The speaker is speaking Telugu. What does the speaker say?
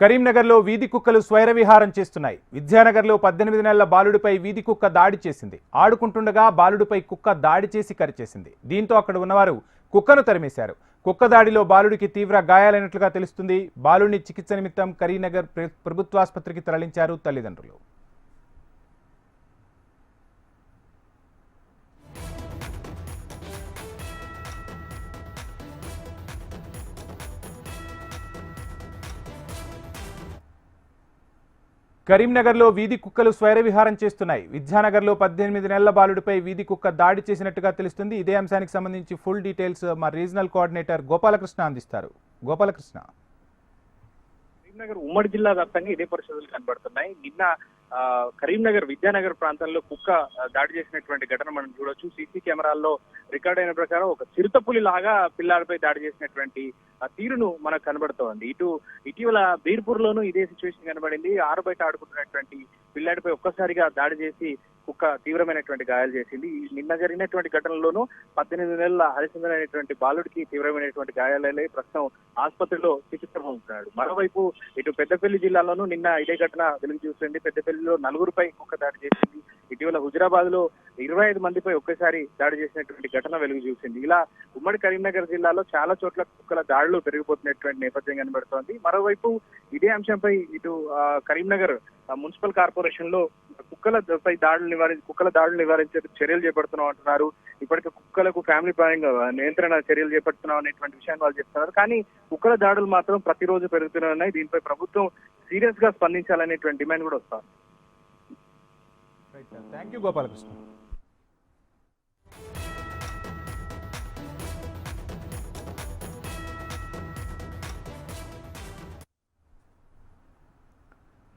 కరీంనగర్లో వీధి కుక్కలు స్వైర విహారం చేస్తున్నాయి. విద్యానగర్లో పద్దెనిమిది నెలల బాలుడిపై వీధి కుక్క దాడి చేసింది. ఆడుకుంటుండగా బాలుడిపై కుక్క దాడి చేసి కరిచేసింది. దీంతో అక్కడ ఉన్నవారు కుక్కను తరిమేశారు. కుక్క దాడిలో బాలుడికి తీవ్ర గాయాలైనట్లుగా తెలుస్తుంది. బాలుడిని చికిత్స నిమిత్తం కరీంనగర్ ప్రభుత్వాసుపత్రికి తరలించారు తల్లిదండ్రులు. కరీంనగర్లో వీధి కుక్కలు స్వైర విహారం చేస్తున్నాయి. విద్యానగర్లో పద్దెనిమిది నెలల బాలుడిపై వీధి కుక్క దాడి చేసినట్టుగా తెలుస్తుంది. ఇదే అంశానికి సంబంధించి ఫుల్ డీటెయిల్స్ మా రీజనల్ కోఆర్డినేటర్ గోపాలకృష్ణ అందిస్తారు. గోపాలకృష్ణ. కరీంనగర్ ఉమ్మడి జిల్లా వ్యాప్తంగా ఇదే పరిస్థితులు కనబడుతున్నాయి. నిన్న కరీంనగర్ విద్యానగర్ ప్రాంతంలో కుక్క దాడి చేసినటువంటి ఘటన మనం చూడొచ్చు. సీసీ కెమెరాల్లో రికార్డ్ అయిన ప్రకారం ఒక చిరుతపులి లాగా పిల్లాడిపై దాడి చేసినటువంటి ఆ తీరును మనకు కనబడుతోంది. ఇటు ఇటీవల బీర్పూర్ లోనూ ఇదే సిచ్యువేషన్ కనబడింది. ఆరు బయట ఆడుకుంటున్నటువంటి పిల్లాడిపై ఒక్కసారిగా దాడి చేసి కుక్క తీవ్రమైనటువంటి గాయాలు చేసింది. నిన్న జరిగినటువంటి ఘటనలోనూ పద్దెనిమిది నెలల హరిచంద్ర అనేటువంటి బాలుడికి తీవ్రమైనటువంటి గాయాలయ్యాయి ప్రస్తుతం ఆసుపత్రిలో చికిత్స పొందుతున్నాడు. మరోవైపు ఇటు పెద్దపల్లి జిల్లాలోనూ నిన్న ఇదే ఘటన వెలుగు చూసింది. పెద్దపల్లిలో నలుగురుపై కుక్క దాడి చేసింది. ఇటీవల హుజరాబాద్లో ఇరవై ఐదు మందిపై ఒకేసారి దాడి చేసినటువంటి ఘటన వెలుగు చూసింది. ఇలా ఉమ్మడి కరీంనగర్ జిల్లాలో చాలా చోట్ల కుక్కల దాడులు పెరిగిపోతున్నటువంటి నేపథ్యం కనబడుతోంది. మరోవైపు ఇదే అంశంపై ఇటు కరీంనగర్ మున్సిపల్ కార్పొరేషన్లో కుక్కలపై దాడులు నివారి కుక్కల దాడులు నివారించే చర్యలు చేపడుతున్నాం అంటున్నారు. ఇప్పటికే కుక్కలకు ఫ్యామిలీ ప్లానింగ్ నియంత్రణ చర్యలు చేపడుతున్నాం అనేటువంటి విషయాన్ని వాళ్ళు చెప్తున్నారు. కానీ కుక్కల దాడులు మాత్రం ప్రతిరోజు పెరుగుతూనే ఉన్నాయి. దీనిపై ప్రభుత్వం సీరియస్గా స్పందించాలనేటువంటి డిమాండ్ కూడా వస్తారు థ్యాంక్ యూ గోపాలకృష్ణ